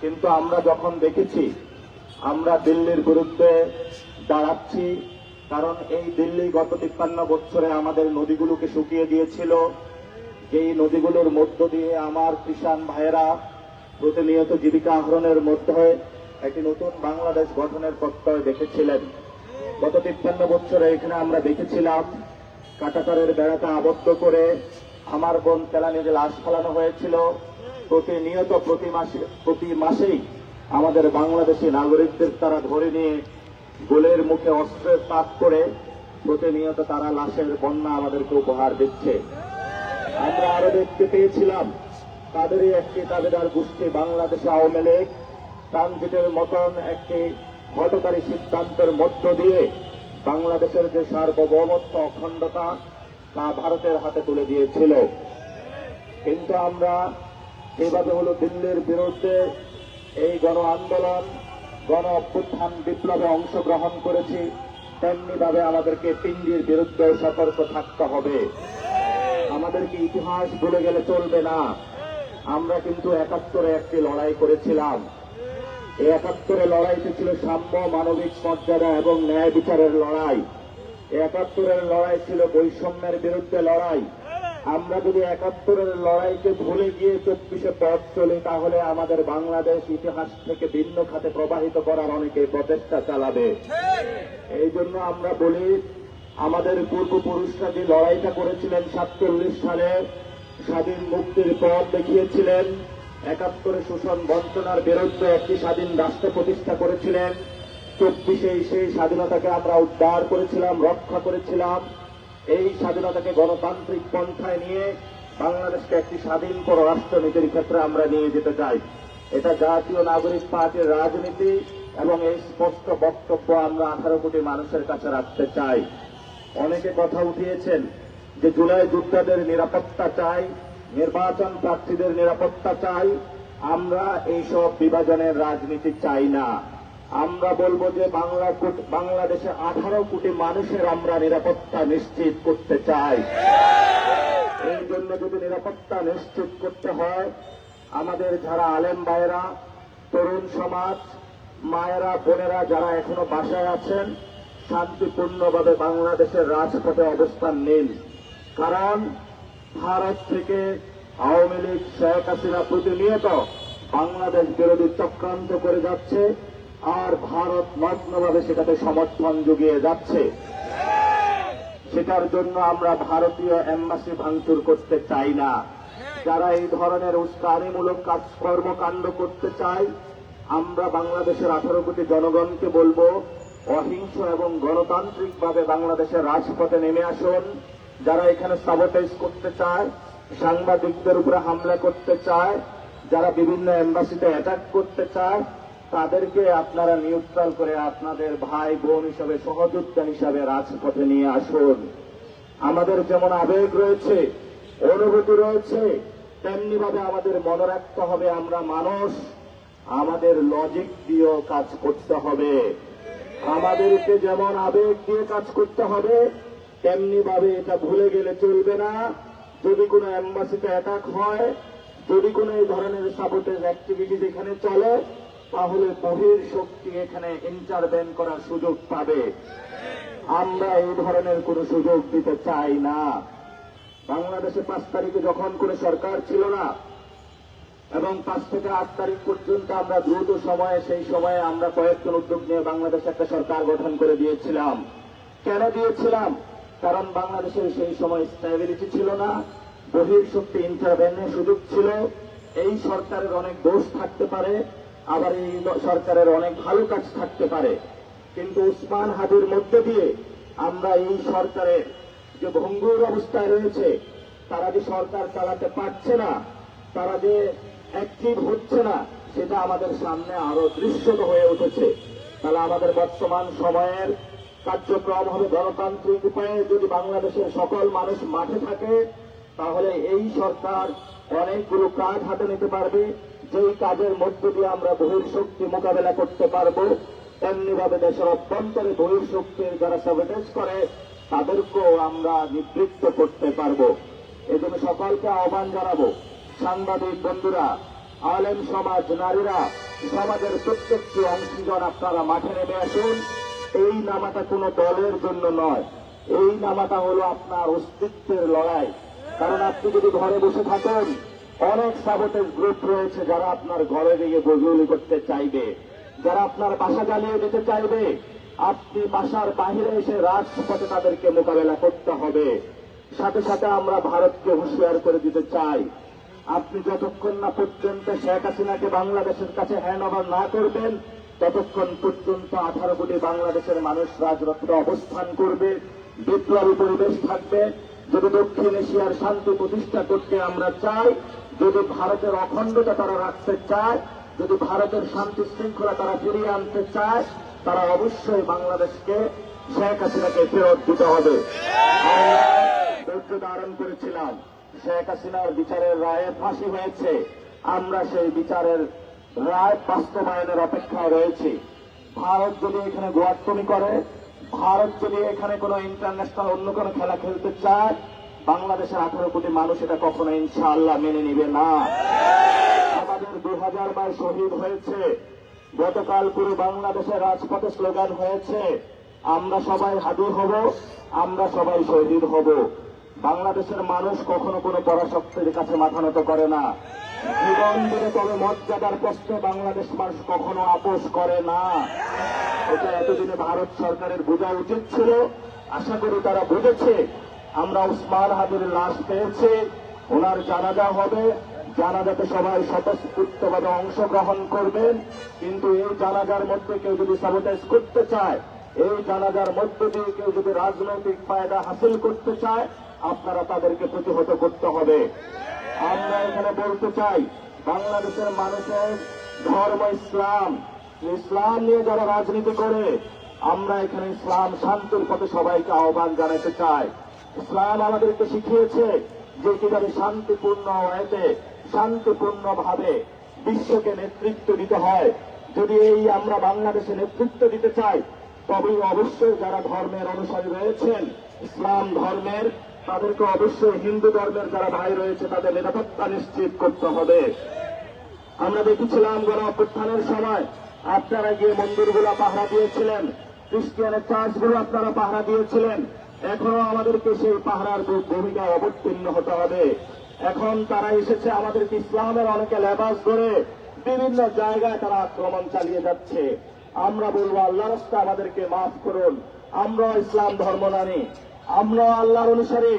কিন্তু আমরা যখন দেখেছি, আমরা দিল্লির বিরুদ্ধে দাঁড়াচ্ছি, কারণ এই দিল্লি গত তিপ্পান্ন বছরে আমাদের নদীগুলোকে শুকিয়ে দিয়েছিল। যেই নদীগুলোর মধ্য দিয়ে আমার কিষাণ ভাইয়েরা প্রতিনিয়ত জীবিকা আহরণের মধ্যে একটি নতুন বাংলাদেশ গঠনের প্রত্যয় দেখেছিলেন। গত তিপ্পান্ন বছরে এখানে আমরা দেখেছিলাম, কাটাতারের বেড়াটা আবদ্ধ করে আমার বোন তেলানির লাশ ফেলানো হয়েছিল। প্রতিনিয়ত প্রতি মাসে, প্রতি মাসেই আমাদের বাংলাদেশি নাগরিকদের তারা ধরে নিয়ে গোলের মুখে অস্ত্রের পাক করে প্রতিনিয়ত তারা লাশের বন্যা আমাদেরকে উপহার দিচ্ছে। আমরা আরও দেখতে পেয়েছিলাম তাদেরই একটি তাবেদার গোষ্ঠী বাংলাদেশ আওয়ামী লীগ, ট্রানজিটের মতন একটি হটকারী সিদ্ধান্তের মধ্য দিয়ে বাংলাদেশের যে সার্বভৌমত্ব অখণ্ডতা তা ভারতের হাতে তুলে দিয়েছিল। কিন্তু আমরা যেভাবে হলো দিল্লির বিরুদ্ধে এই গণ আন্দোলন, গণ অভ্যুত্থান বিপ্লবে অংশগ্রহণ করেছি, তেমনিভাবে আমাদেরকে পিন্ডির বিরুদ্ধে সতর্ক থাকতে হবে। আমাদেরকে ইতিহাস ভুলে গেলে চলবে না। আমরা কিন্তু একাত্তরে একটি লড়াই করেছিলাম। এই একাত্তরে লড়াইটি ছিল সাম্য, মানবিক মর্যাদা এবং ন্যায় বিচারের লড়াই। একাত্তরের লড়াই ছিল বৈষম্যের বিরুদ্ধে লড়াই। আমরা যদি একাত্তরের লড়াইকে ভুলে গিয়ে চব্বিশে পথ চলি তাহলে আমাদের বাংলাদেশ ইতিহাস থেকে ভিন্ন খাতে প্রবাহিত করার অনেকে প্রচেষ্টা চালাবে। এই জন্য আমরা বলি আমাদের পূর্বপুরুষরা যে লড়াইটা করেছিলেন সাতচল্লিশ সালে স্বাধীন মুক্তির পথ দেখিয়েছিলেন। একাত্তরে শোষণ বঞ্চনার বিরুদ্ধে একটি স্বাধীন রাষ্ট্র প্রতিষ্ঠা করেছিলেন। চব্বিশে সেই স্বাধীনতাকে আমরা উদ্ধার করেছিলাম রক্ষা করেছিলাম। এই স্বাধীনতাকে গণতান্ত্রিক পন্থায় নিয়ে বাংলাদেশকে একটি স্বাধীন পররাষ্ট্রনীতির ক্ষেত্রে আমরা নিয়ে যেতে চাই। এটা জাতীয় নাগরিক পার্টির রাজনীতি এবং এই স্পষ্ট বক্তব্য আমরা আঠারো কোটি মানুষের কাছে রাখতে চাই। অনেকে কথা উঠিয়েছেন যে জুলাই যোদ্ধাদের নিরাপত্তা চাই, নির্বাচন প্রার্থীদের নিরাপত্তা চাই। আমরা এইসব বিভাজনের রাজনীতি চাই না। আমরা বলব যে বাংলা বাংলাদেশে আঠারো কোটি মানুষের আমরা নিরাপত্তা নিশ্চিত করতে চাই। এই জন্য যদি নিরাপত্তা নিশ্চিত করতে হয়, আমাদের যারা আলেম ভাইয়েরা, তরুণ সমাজ, মায়েরা, বোনেরা যারা এখনও বাসায় আছেন, শান্তিপূর্ণভাবে বাংলাদেশের রাজপথে অবস্থান নিন। কারণ ভারত থেকে আওয়ামী লীগ, শেখ হাসিনা প্রতিনিয়ত বাংলাদেশ বিরোধী চক্রান্ত করে যাচ্ছে। আর ভারত নগ্নভাবে সেটাতে সমর্থন জুগিয়ে যাচ্ছে। সেটার জন্য আমরা ভারতীয় এম্বাসি ভাঙচুর করতে চাই না। যারা এই ধরনের উস্কানিমূলক কাজ কর্মকাণ্ড করতে চায়, আমরা বাংলাদেশের আঠারো কোটি জনগণকে বলব, অহিংস এবং গণতান্ত্রিকভাবে বাংলাদেশের রাজপথে নেমে আসুন। যারা এখানে সাবোটাইজ করতে চায়, সাংবাদিকদের উপরে হামলা করতে চায়, যারা বিভিন্ন এম্বাসিতে অ্যাটাক করতে চায় তাদেরকে আপনারা নিউট্রাল করে আপনাদের ভাই বোন হিসাবে, সহযোদ্ধা হিসাবে রাজপথে নিয়ে আসুন। আমাদের যেমন আবেগ রয়েছে, অনুভূতি রয়েছে তেমনি ভাবে আমাদের মনে রাখতে হবে আমরা মানুষ। আমাদের লজিক দিয়েও কাজ করতে হবে। আমাদেরকে যেমন আবেগ দিয়ে কাজ করতে হবে তেমনি ভাবে এটা ভুলে গেলে চলবে না। যদি কোনো এম্বাসিতে অ্যাটাক হয়, যদি কোনো এই ধরনের সাপোর্টের অ্যাক্টিভিটিস এখানে চলে তাহলে বহির শক্তি এখানে ইন্টারভেন করার সুযোগ পাবে। আমরা এই ধরনের কোনো সুযোগ দিতে চাই না। বাংলাদেশে পাঁচ তারিখে যখন কোনো সরকার ছিল না, এবং পাঁচ থেকে আট তারিখ পর্যন্ত আমরা দ্রুত সময়ে, সেই সময়ে আমরা কয়েকজন উদ্যোগ নিয়ে বাংলাদেশে একটা সরকার গঠন করে দিয়েছিলাম। কেন দিয়েছিলাম? কারণ বাংলাদেশের সেই সময় স্ট্যাবিলিটি ছিল না বহির শক্তি ইন্টারভেনের সুযোগ ছিল। এই সরকারের অনেক দোষ থাকতে পারে আবার এই সরকারের অনেক ভালো কাজ থাকতে পারে। কিন্তু উসমান হাদির মধ্যে দিয়ে আমরা এই সরকারের যে ভঙ্গুর অবস্থায় রয়েছে, তারা যে সরকার চালাতে পারছে না, তারা যে অ্যাক্টিভ হচ্ছে না, সেটা আমাদের সামনে আরও দৃশ্যত হয়ে উঠেছে। তাহলে আমাদের বর্তমান সময়ের কার্যক্রম হবে গণতান্ত্রিক উপায়ে যদি বাংলাদেশের সকল মানুষ মাঠে থাকে, তাহলে এই সরকার অনেকগুলো কাজ হাতে নিতে পারবে। যেই কাজের মধ্য দিয়ে আমরা বহির্শক্তি মোকাবেলা করতে পারব, তেমনি ভাবে দেশের অভ্যন্তরে বহির্শক্তির যারা সাবটেজ করে, তাদেরকেও আমরা নিবৃত্ত করতে পারব। এজন্য সকলকে আহ্বান জানাব, সাংবাদিক বন্ধুরা, আলেম সমাজ নারীরা, সমাজের প্রত্যেকটি অংশীজন আপনারা মাঠে নেমে আসুন। এই নামাটা কোনো দলের জন্য নয়, এই নামাটা হলো আপনার অস্তিত্বের লড়াই। কারণ আপনি যদি ঘরে বসে থাকেন অনেক সাবটেজ গ্রুপ রয়েছে যারা আপনার ঘরে গিয়ে গজুলি করতে চাইবে। যারা আপনার বাসা জ্বালিয়ে দিতে চাইবে, আপনি বাসার বাহিরে এসে রাজপথে তাদেরকে মোকাবেলা করতে হবে। সাথে সাথে আমরা ভারতকে হুঁশিয়ার করে দিতে চাই। আপনি যতক্ষণ না পর্যন্ত শেখ হাসিনাকে বাংলাদেশের কাছে হ্যান্ড ওভার না করবেন, ততক্ষণ পর্যন্ত আঠারো কোটি বাংলাদেশের মানুষ রাজরত্নে অবস্থান করবে, বিপ্লবী পরিবেশ থাকবে। যদি দক্ষিণ এশিয়ার শান্তি প্রতিষ্ঠা করতে আমরা চাই, যদি ভারতের অখণ্ডতা তারা রাখতে চায়, যদি ভারতের শান্তি শৃঙ্খলা তারা ফিরিয়ে আনতে চায়, তারা অবশ্যই বাংলাদেশকে শেখ হাসিনাকে ফেরত দিতে হবে। ধারণ করেছিলাম। শেখ হাসিনার বিচারের রায়ে ফাঁসি হয়েছে। আমরা সেই বিচারের রায় বাস্তবায়নের অপেক্ষায় রয়েছি। ভারত যদি এখানে গোয়াত্তমি করে ভারত যদি এখানে কোনো ইন্টারন্যাশনাল অন্য কোনো খেলা খেলতে চায়, বাংলাদেশের আঠারো কোটি মানুষ এটা কখনো ইনশাআল্লাহ মেনে নিবে না। আমাদের দু হাজার বার শহীদ হয়েছে। গতকাল পুরো বাংলাদেশের রাজপথে স্লোগান হয়েছে, আমরা সবাই হাজির হব, আমরা সবাই শহীদ হব। বাংলাদেশের মানুষ কখনো কোনো পরাশক্তির কাছে মাথা নত করে না। জীবন দিলে তবে মর্যাদার প্রশ্নে বাংলাদেশ মানুষ কখনো আপোষ করে না। এটা এতদিনে ভারত সরকারের বোঝা উচিত ছিল, আশা করি তারা বুঝেছে। আমরা উসমান হাবির লাশ পেয়েছি, ওনার জানাজা হবে। জানাজাতে সবাই স্বতঃস্ফূর্তভাবে অংশগ্রহণ করবেন কিন্তু এই জানাজার মধ্যে কেউ যদি সাবোটাইজ করতে চায়, এই জানাজার মধ্য দিয়ে কেউ যদি রাজনৈতিক ফায়দা হাসিল করতে চায়, আপনারা তাদেরকে প্রতিহত করতে হবে। আমরা এখানে বলতে চাই, বাংলাদেশের মানুষের ধর্ম ইসলাম ইসলাম নিয়ে যারা রাজনীতি করে, আমরা এখানে ইসলাম শান্তির পথে সবাইকে আহ্বান জানাতে চাই। ইসলাম আমাদেরকে শিখিয়েছে যে কীভাবে শান্তিপূর্ণ ওয়েতে শান্তিপূর্ণ ভাবে বিশ্বকে নেতৃত্ব দিতে হয়। যদি এই আমরা বাংলাদেশে নেতৃত্ব দিতে চাই তবে অবশ্যই যারা ধর্মের অনুসারী রয়েছেন, ইসলাম ধর্মের, তাদেরকে অবশ্যই হিন্দু ধর্মের যারা ভাই রয়েছে, তাদের নিরাপত্তা নিশ্চিত করতে হবে। আমরা দেখেছিলাম গণ অভ্যুত্থানের সময় আপনারা গিয়ে মন্দিরগুলো পাহারা দিয়েছিলেন খ্রিস্টিয়ানের চার্চগুলো আপনারা পাহারা দিয়েছিলেন, এখনও আমাদেরকে সেই পাহারার ভূমিকা অবতীর্ণ হতে হবে। এখন তারা এসেছে আমাদেরকে ইসলামের অনেকে লেবাস ধরে বিভিন্ন জায়গায় তারা আক্রমণ চালিয়ে যাচ্ছে। আমরা বলব আল্লাহ রাস্তা আমাদেরকে মাফ করুন। আমরা ইসলাম ধর্ম নানি আমরা আল্লাহর অনুসারী।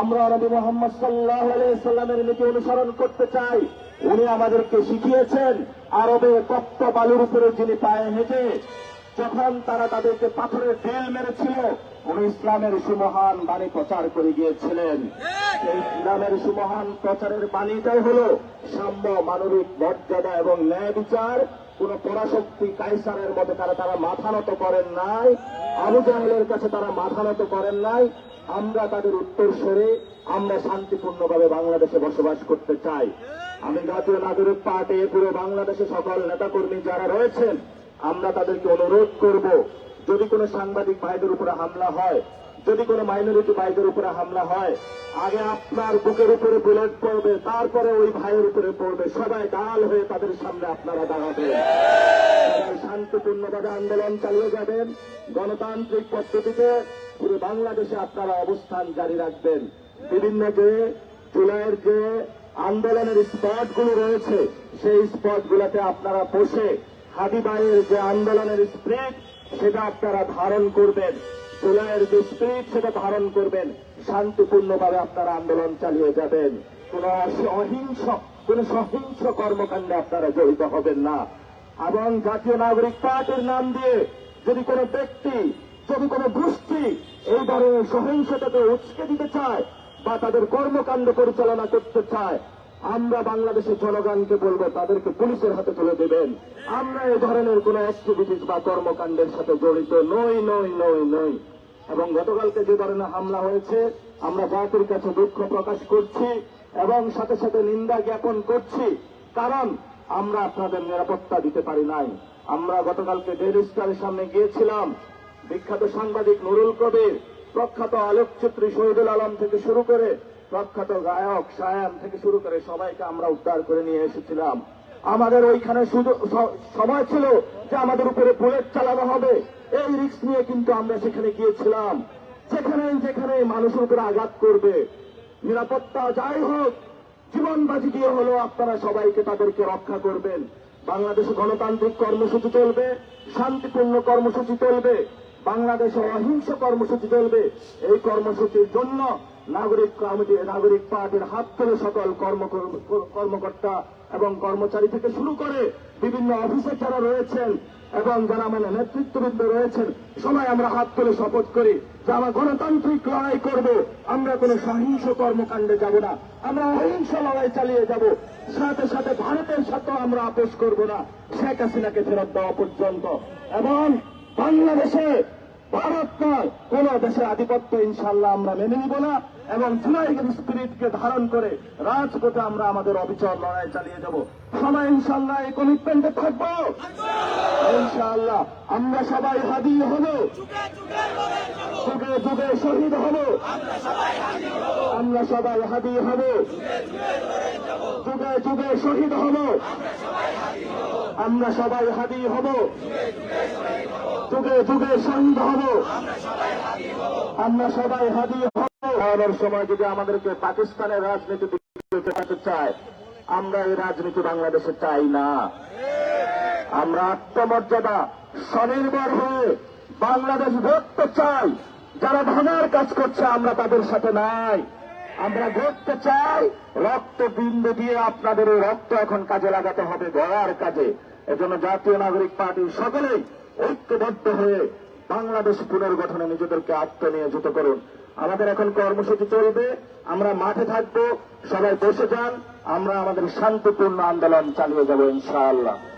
আমরা নবী মোহাম্মদ সাল্লাহ সাল্লামের নীতি অনুসরণ করতে চাই। উনি আমাদেরকে শিখিয়েছেন আরবে তপ্ত বালুর উপরে যিনি পায়ে হেঁটে, যখন তারা তাদেরকে পাথরের ঢেল মেরেছিল, উনি ইসলামের সুমহান বাণী প্রচার করে গিয়েছিলেন। এই ইসলামের সুমহান প্রচারের বাণীটাই হল সাম্য, মানবিক মর্যাদা এবং ন্যায় বিচার। কোন পরাশক্তি কাইসারের মতো তারা তারা মাথা নত করেন নাই, আবু জাহেলের কাছে তারা মাথা নত করেন নাই। আমরা তাদের উত্তর সরে আমরা শান্তিপূর্ণভাবে বাংলাদেশে বসবাস করতে চাই। আমি জাতীয় নাগরিক পার্টি, পুরো বাংলাদেশে সকল নেতাকর্মী যারা রয়েছেন, আমরা তাদেরকে অনুরোধ করব, যদি কোনো সাংবাদিক ভাইদের উপরে হামলা হয়, যদি কোনো মাইনরিটি ভাইদের উপরে হামলা হয়, আগে আপনার বুকের উপরে বুলেট পড়বে, তারপরে ওই ভাইয়ের উপরে পড়বে, সবাই ডাল হয়ে তাদের সামনে আপনারা দাঁড়াবেন। শান্তিপূর্ণভাবে আন্দোলন চালিয়ে যাবেন, গণতান্ত্রিক পদ্ধতিতে পুরো বাংলাদেশে আপনারা অবস্থান জারি রাখবেন। বিভিন্ন যে, জুলাইয়ের যে আন্দোলনের স্পটগুলো রয়েছে, সেই স্পটগুলোতে আপনারা বসে হাবিবাইয়ের যে আন্দোলনের স্প্রিট সেটা আপনারা ধারণ করবেন। জুলাইয়ের যে স্পিরিট সেটা ধারণ করবেন। শান্তিপূর্ণভাবে আপনারা আন্দোলন চালিয়ে যাবেন। কোন অহিংস, কোন সহিংস কর্মকাণ্ডে আপনারা জড়িত হবেন না। এবং জাতীয় নাগরিক পার্টির নাম দিয়ে যদি কোনো ব্যক্তি, যদি কোনো গোষ্ঠী এই ধরনের সহিংসতাকে উৎসকে দিতে চায় বা তাদের কর্মকাণ্ড পরিচালনা করতে চায়, আমরা বাংলাদেশের জনগণকে বলব তাদেরকে পুলিশের হাতে তুলে দেবেন। আমরা এ ধরনের কোন অ্যাক্টিভিটিস বা কর্মকাণ্ডের সাথে জড়িত নই নই নই নই। এবং গতকালকে যে ধরনের হামলা হয়েছে, আমরা জাতির কাছে দুঃখ প্রকাশ করছি এবং সাথে সাথে নিন্দা জ্ঞাপন করছি। কারণ আমরা আপনাদের নিরাপত্তা দিতে পারি নাই। আমরা গতকালকে ডেলি স্টারের সামনে গিয়েছিলাম। বিখ্যাত সাংবাদিক নুরুল কবির প্রখ্যাত আলোকচিত্রী শহীদুল আলম থেকে শুরু করে প্রখ্যাত গায়ক সায়াম থেকে শুরু করে সবাইকে আমরা উদ্ধার করে নিয়ে এসেছিলাম। আমাদের ওইখানে সময় ছিল যে আমাদের উপরে বুলেট চালানো হবে। এই রিস্ক নিয়ে কিন্তু আমরা সেখানে গিয়েছিলাম। যেখানে যেখানে মানুষের উপরে আঘাত করবে, নিরাপত্তা যাই হোক, জীবন বাজি দিয়ে হলো আপনারা সবাইকে তাদেরকে রক্ষা করবেন। বাংলাদেশে গণতান্ত্রিক কর্মসূচি চলবে, শান্তিপূর্ণ কর্মসূচি চলবে। বাংলাদেশে অহিংস কর্মসূচি চলবে। এই কর্মসূচির জন্য নাগরিক কমিটি, নাগরিক পার্টির হাত তুলে সকল কর্মকর্তা এবং কর্মচারী থেকে শুরু করে বিভিন্ন অফিসার যারা রয়েছেন এবং যারা মানে নেতৃত্ববৃন্দ রয়েছেন, সবাই আমরা হাত তুলে শপথ করি যে আমরা গণতান্ত্রিক লড়াই করব। আমরা কোনো সহিংস কর্মকাণ্ডে যাব না। আমরা অহিংস লড়াই চালিয়ে যাব। সাথে সাথে ভারতের সাথে আমরা আপোষ করব না। শেখ হাসিনাকে ফেরত দেওয়া পর্যন্ত। এবং বাংলাদেশে কোন দেশের আধিপত্য ইনশাল্লাহ আমরা মেনে নিব না এবং জুলাইয়ের স্পিরিটকে ধারণ করে রাজপথে আমরা আমাদের অবিচর লড়াই চালিয়ে যাব। সবাই ইনশাল্লাহ এই কমিটমেন্টে থাকব। ইনশাআল্লাহ আমরা সবাই হাদি হব। যুগে যুগে শহীদ হব। আমরা সবাই হাদি হব। যুগে যুগে শহীদ হব। আমরা সবাই হাদি হব। যুগে যুগে শহীদ হব। আমরা সবাই হাদি হব। আবার সময় যদি আমাদেরকে পাকিস্তানের রাজনীতি চায়, আমরা এই রাজনীতি বাংলাদেশে চাই না। আমরা আত্মমর্যাদা স্বনির্ভর হয়ে বাংলাদেশ গড়তে চাই। যারা ভাঙার কাজ করছে, আমরা তাদের সাথে নাই। আমরা গড়তে চাই রক্ত বিন্দু দিয়ে আপনাদের এই রক্ত এখন কাজে লাগাতে হবে গড়ার কাজে। এজন্য জাতীয় নাগরিক পার্টির সকলেই ঐক্যবদ্ধ হয়ে বাংলাদেশ পুনর্গঠনে নিজেদেরকে আত্মনিয়োজিত করুন। আমাদের এখন কর্মসূচি চলবে, আমরা মাঠে থাকব, সবাই বসে যান, আমরা আমাদের শান্তিপূর্ণ আন্দোলন চালিয়ে যাব, ইনশাআল্লাহ।